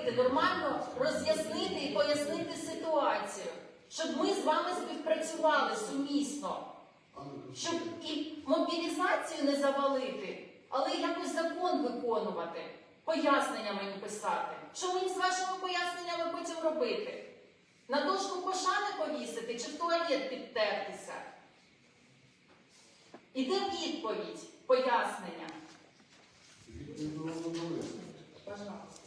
зробити, нормально роз'яснити і пояснити ситуацію, щоб ми з вами співпрацювали сумісно, щоб і мобілізацію не завалити, але якось закон виконувати, пояснення мені писати. Що мені з вашими поясненнями потім робити? На дошку пошани повісити чи в туалет підтертися? Іде відповідь, пояснення. Пожалуйста.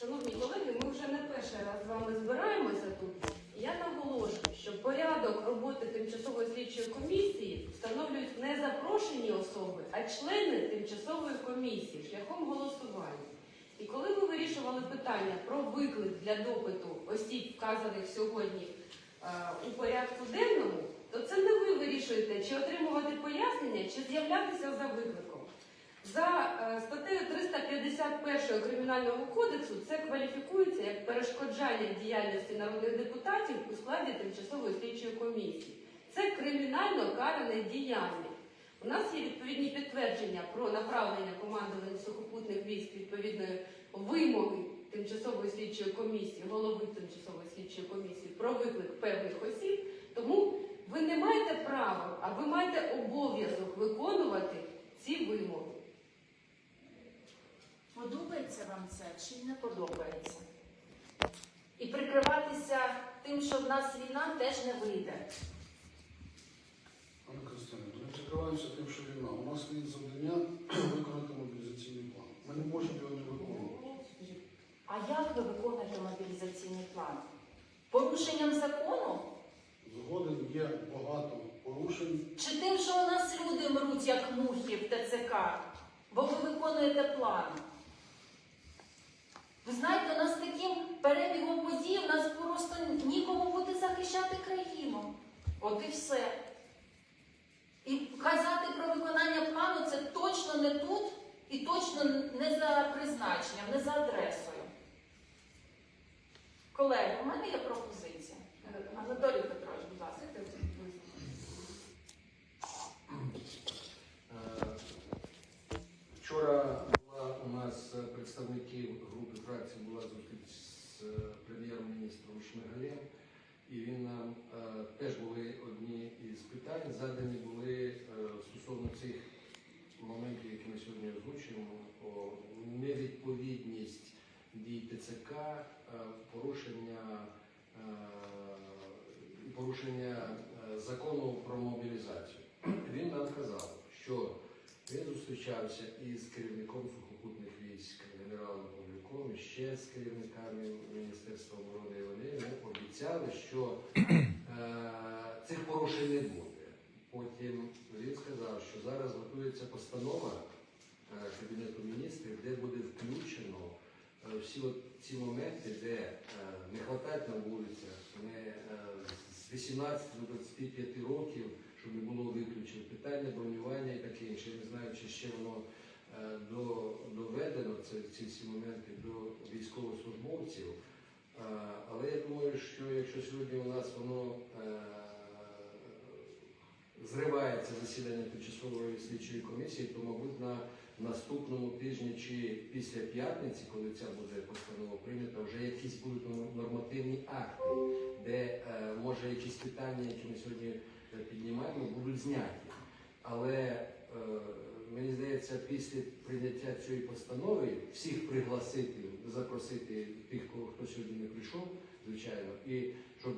Шановні колеги, ми вже не перший раз з вами збираємося тут. Я наголошую, що порядок роботи тимчасової слідчої комісії встановлюють не запрошені особи, а члени тимчасової комісії шляхом голосування. І коли ви вирішували питання про виклик для допиту осіб, вказаних сьогодні е, у порядку денному, то це не ви вирішуєте, чи отримувати пояснення, чи з'являтися за викликом. За е, статтею 351 Кримінального кодексу це кваліфікується як перешкоджання діяльності народних депутатів у складі тимчасової слідчої комісії. Це кримінально каране діяння. У нас є відповідні підтвердження про направлення командування сухопутних військ відповідної вимоги тимчасової слідчої комісії, голови тимчасової слідчої комісії про виклик певних осіб. Тому ви не маєте права, а ви маєте обов'язок виконувати ці вимоги. Подобається вам це чи не подобається? І прикриватися тим, що в нас війна, теж не вийде. Анна Костянтинівна, ми прикриваємося тим, що війна. У нас стоїть завдання виконати мобілізаційний план. Ми не можемо його не виконувати. А як ви виконуєте мобілізаційний план? Порушенням закону? Згоден є багато порушень. Чи тим, що у нас люди мруть, як мухи в ТЦК, бо ви виконуєте план? Ви знаєте, у нас таким перебігом подій, у нас просто нікому буде захищати країну. От і все. І казати про виконання плану це точно не тут і точно не за призначенням, не за адресою. Колеги, у мене є пропозиція. Анатолій Петрович, будь ласка. Е, Вчора була у нас е, представників групи фракції була зустріч з е, прем'єр-міністром Шмигалем, і він нам е, теж були одні із питань, задані були е, стосовно цих моментів, які ми сьогодні озвучуємо, о невідповідність дій ТЦК, е, порушення, е, порушення е, закону про мобілізацію. Він нам казав, що він зустрічався із керівником сухопутних військ ще з керівниками Міністерства оборони. І вони йому обіцяли, що е, цих порушень не буде. Потім він сказав, що зараз готується постанова е, Кабінету міністрів, де буде включено е, всі от ці моменти, де е, не вистачає на вулицях, не е, з 18 до 25 років, щоб не було виключено питання бронювання і таке інше. Я не знаю, чи ще воно доведено це, ці всі моменти до військовослужбовців. Е, Але я думаю, що якщо сьогодні у нас воно е, зривається засідання тимчасової слідчої комісії, то, мабуть, на наступному тижні чи після п'ятниці, коли ця буде постанова прийнята, вже якісь будуть нормативні акти, де е, може якісь питання, які ми сьогодні е, піднімаємо, будуть зняті. Але е, мені здається, після прийняття цієї постанови всіх пригласити, запросити тих, хто сьогодні не прийшов, звичайно, і щоб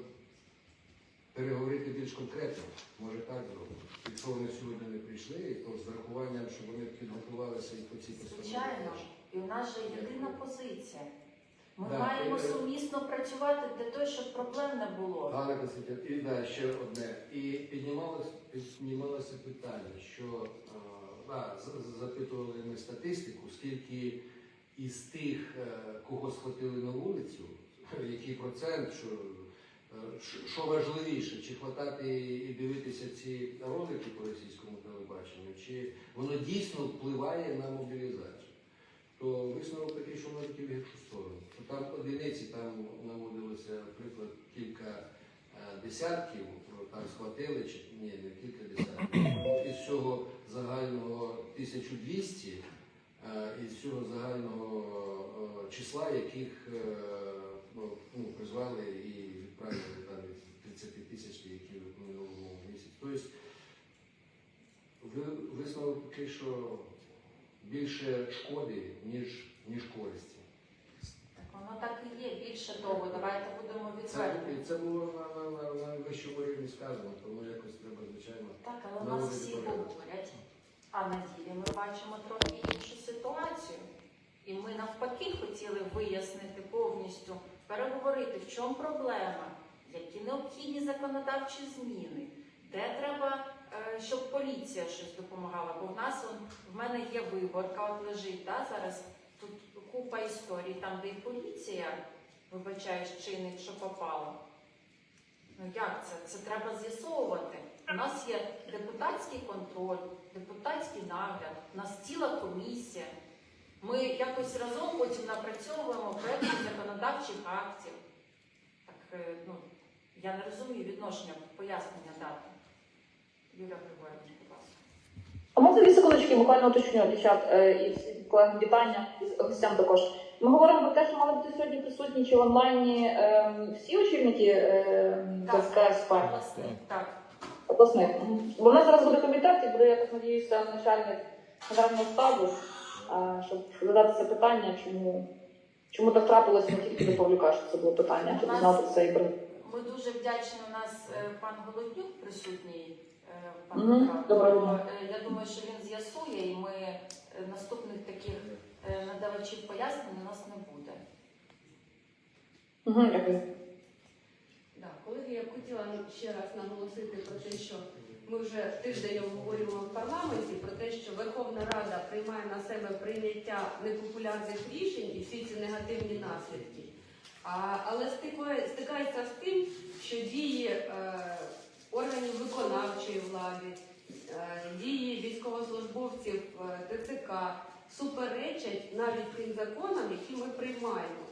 переговорити більш конкретно, може так зробити. Якщо вони сьогодні не прийшли, то з врахуванням, щоб вони підготувалися і по цій постанові. Звичайно, і у нас же єдина позиція. Ми Да, маємо і- сумісно працювати для того, щоб проблем не було. Ганна Константинівна, і да, ще одне. І піднімалося, піднімалося питання, що запитували ми статистику, скільки із тих, е, кого схватили на вулицю, який процент, що, е, що- що важливіше, чи хватати і дивитися ці ролики по російському телебаченню, чи воно дійсно впливає на мобілізацію. То висновок такий, що тільки в гіршу сторону. Там одиниці там наводилося, наприклад, кілька десятків, ну, там схватили, чи ні, не кілька десятків. Із цього загального 1200, е, із цього загального е, числа, яких е, ну, ну, призвали і відправили там 30 тисяч, які в минулому місяці. Тобто ви- висновок такий, що більше шкоди, ніж, ніж користі. Так воно так і є. Більше того, давайте будемо відверті. це було на, на, на, на вищому рівні сказано, тому якось треба, звичайно. Так, але нас всі говорять. А на ділі ми бачимо трохи іншу ситуацію. І ми навпаки хотіли вияснити повністю, переговорити, в чому проблема, які необхідні законодавчі зміни, де треба, е, щоб поліція щось допомагала. Бо в нас он, в мене є виборка, от лежить да, зараз. Тут купа історій, там, де і поліція, вибачаєш, чинить, що попало. Ну як це? Це треба з'ясовувати. У нас є депутатський контроль, депутатський нагляд, у нас ціла комісія. Ми якось разом потім напрацьовуємо проекти законодавчих актів. Так, е, ну, я не розумію відношення пояснення дати. Юля Григорівна, будь ласка. А можна дві секундочки буквально уточню, дівчат, е, і всі колеги вітання і гостям також. Ми говоримо про те, що мали бути сьогодні присутні чи онлайні е, всі очільники е, СП Власне, так. обласних. Бо в нас зараз буде комітет і буде, я так надіюся, начальник генерального штабу, е, щоб задати це питання, чому, чому так трапилося не тільки до Павлюка, що це було питання, щоб знати це і Ми дуже вдячні. У нас е, пан Голоднюк присутній. е, Пан Мгм, Петро. доброго То, дня. е, Я думаю, що він з'ясує, і ми е, наступних таких надавачів пояснень у нас не буде. Мгм, Дякую. Да, колеги, я б хотіла ще раз наголосити про те, що ми вже тиждень обговорюємо в парламенті про те, що Верховна Рада приймає на себе прийняття непопулярних рішень і всі ці негативні наслідки. А, але стикає, стикається з тим, що дії е, органів виконавчої влади, е, дії військовослужбовців е, ТЦК суперечать навіть тим законам, які ми приймаємо.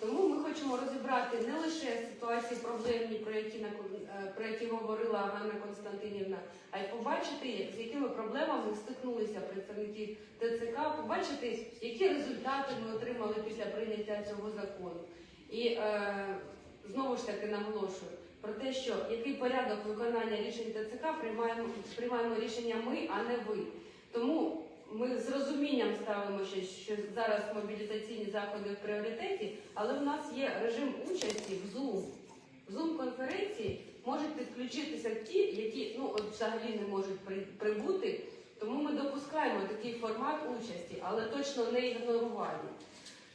Тому ми хочемо розібрати не лише ситуації проблемні, про які е, про які говорила Ганна Константинівна, а й побачити, з якими проблемами стикнулися представники ТЦК, побачити, які результати ми отримали після прийняття цього закону. І е, знову ж таки наголошую про те, що який порядок виконання рішень ТЦК приймаємо, приймаємо рішення ми, а не ви. Тому ми з розумінням ставимо, що, зараз мобілізаційні заходи в пріоритеті, але в нас є режим участі в Zoom. В Zoom-конференції можуть підключитися ті, які ну от взагалі не можуть прибути. Тому ми допускаємо такий формат участі, але точно не ігнорування.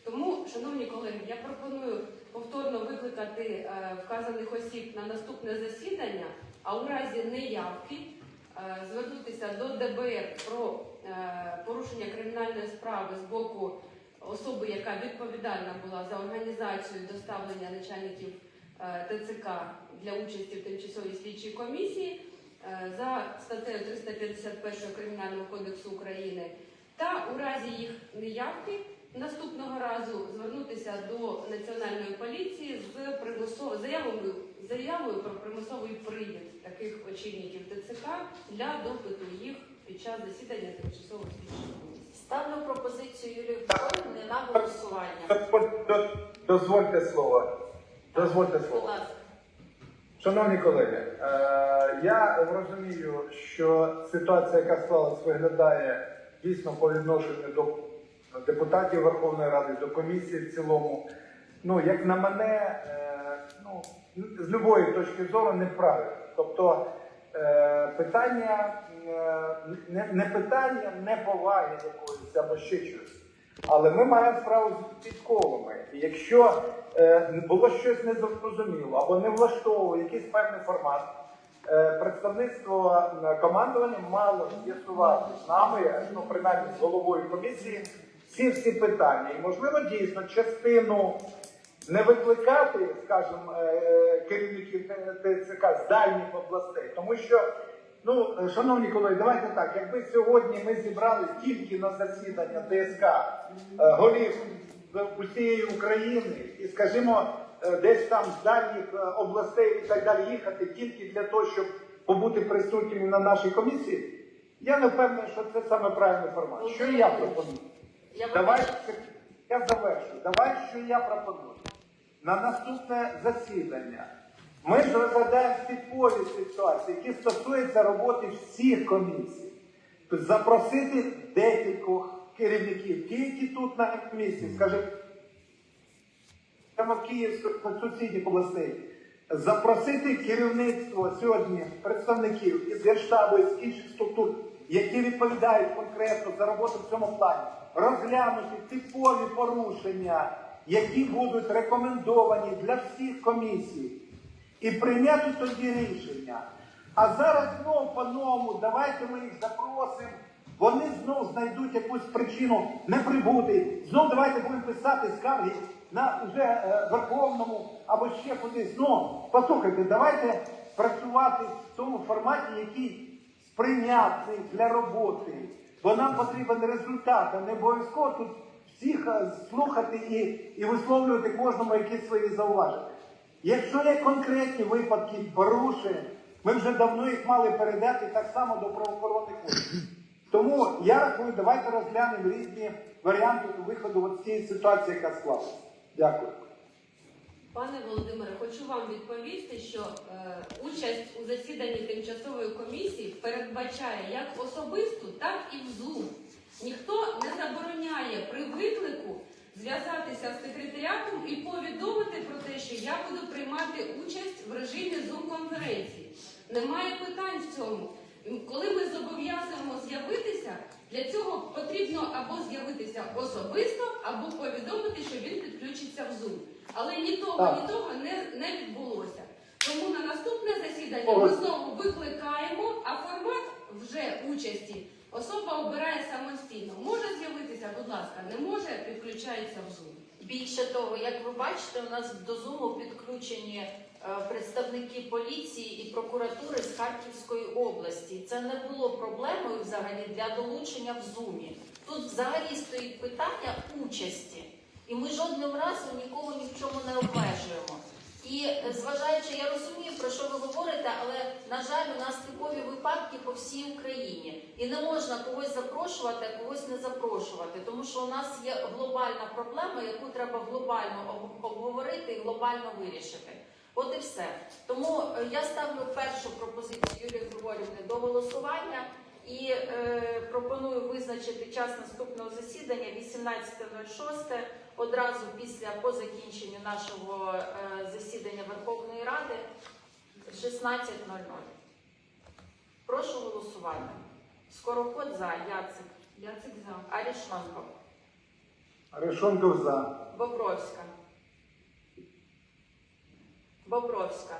Тому, шановні колеги, я пропоную повторно викликати е, вказаних осіб на наступне засідання, а у разі неявки е, звернутися до ДБР про порушення кримінальної справи з боку особи, яка відповідальна була за організацію доставлення начальників е, ТЦК для участі в тимчасовій слідчій комісії е, за статтею 351 Кримінального кодексу України, та у разі їх неявки наступного разу звернутися до національної поліції з примусовою заявою, заявою про примусовий привід таких очільників ТЦК для допиту їх під час засідання тимчасової слідчої комісії. Ставлю пропозицію Юлії Григорівни на голосування. Дозвольте слово. Дозвольте Будь слово. ласка. Шановні колеги, е, я розумію, що ситуація, яка склалась, виглядає дійсно по відношенню до депутатів Верховної Ради, до комісії в цілому. Ну, як на мене, е, ну, з будь-якої точки зору неправильно. Тобто питання е, не, не питання неповаги якоїсь або ще щось. Але ми маємо справу з підковами. І якщо е, було щось незрозуміло або не влаштовує якийсь певний формат, е, представництво е, командування мало з'ясувати з нами, ну принаймні з головою комісії, всі всі питання. І можливо дійсно частину не викликати, скажімо, е, керівників ТЦК з дальніх областей, тому що. Ну, шановні колеги, давайте так. Якби сьогодні ми зібрали тільки на засідання ТСК е, голів усієї України і, скажімо, е, десь там з дальніх областей і так далі їхати тільки для того, щоб побути присутніми на нашій комісії, я не впевнений, що це саме правильний формат. Що я пропоную? Я я завершу. Давай, що я пропоную. На наступне засідання. Ми розглядаємо типові ситуації, які стосуються роботи всіх комісій. Запросити декількох керівників, ті, які тут на місці, скажімо, прямо Київських сусідніх областей, запросити керівництво сьогодні представників із Генштабу, із інших структур, які відповідають конкретно за роботу в цьому плані, розглянути типові порушення, які будуть рекомендовані для всіх комісій, і прийняти тоді рішення. А зараз знову по-новому, давайте ми їх запросимо. Вони знов знайдуть якусь причину не прибути. Знов давайте будемо писати скарги на вже е, Верховному або ще кудись. Ну, послухайте, давайте працювати в тому форматі, який сприйнятний для роботи. Бо нам потрібен результат, а не обов'язково тут всіх слухати і, і висловлювати кожному якісь свої зауваження. Якщо є конкретні випадки порушень, ми вже давно їх мали передати так само до правоохоронних органів. Тому я рахую, давайте розглянемо різні варіанти виходу з цієї ситуації, яка склалася. Дякую. Пане Володимире, хочу вам відповісти, що е, участь у засіданні тимчасової комісії передбачає як особисту, так і в Zoom. Ніхто не забороняє при виклику зв'язатися з секретаріатом і повідомити про те, що я буду приймати участь в режимі Zoom-конференції. Немає питань в цьому. Коли ми зобов'язуємо з'явитися, для цього потрібно або з'явитися особисто, або повідомити, що він підключиться в Zoom. Але ні того, ні того не, не відбулося. Тому на наступне засідання ми знову викликаємо, а формат вже участі особа обирає самостійно. Може з'явитися, будь ласка, не може, підключається в Zoom. Більше того, як ви бачите, у нас до Зуму підключені е, представники поліції і прокуратури з Харківської області. Це не було проблемою взагалі для долучення в Зумі. Тут взагалі стоїть питання участі, і ми жодним разом нікого ні в чому не обмежуємо. І зважаючи, я розумію, про що ви говорите, але на жаль, у нас типові випадки по всій Україні, і не можна когось запрошувати, а когось не запрошувати, тому що у нас є глобальна проблема, яку треба глобально обговорити і глобально вирішити. От і все. Тому е, я ставлю першу пропозицію Юлії Григорівни до голосування і е, пропоную визначити час наступного засідання 18.06 одразу після по закінченню нашого е, засідання Верховної Ради 16.00. Прошу голосувати. Скороход за, Яцик, Яцик за. Арішонков, Решонков за. Бобровська. Бобровська.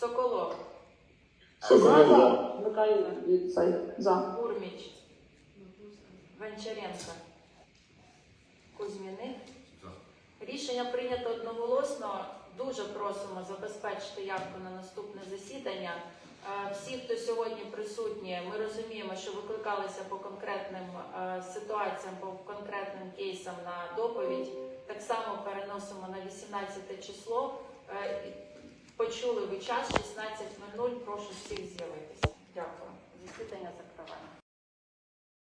Соколов, За, за. Від. За. Гурміч, Гончаренко, Кузьміних. Рішення прийнято одноголосно. Дуже просимо забезпечити явку на наступне засідання. Е, Всі, хто сьогодні присутні, ми розуміємо, що викликалися по конкретним е, ситуаціям, по конкретним кейсам на доповідь. Так само переносимо на 18 число. Е, Почули ви час 16.00. Прошу всіх з'явитися. Дякую. Засідання закриваємо.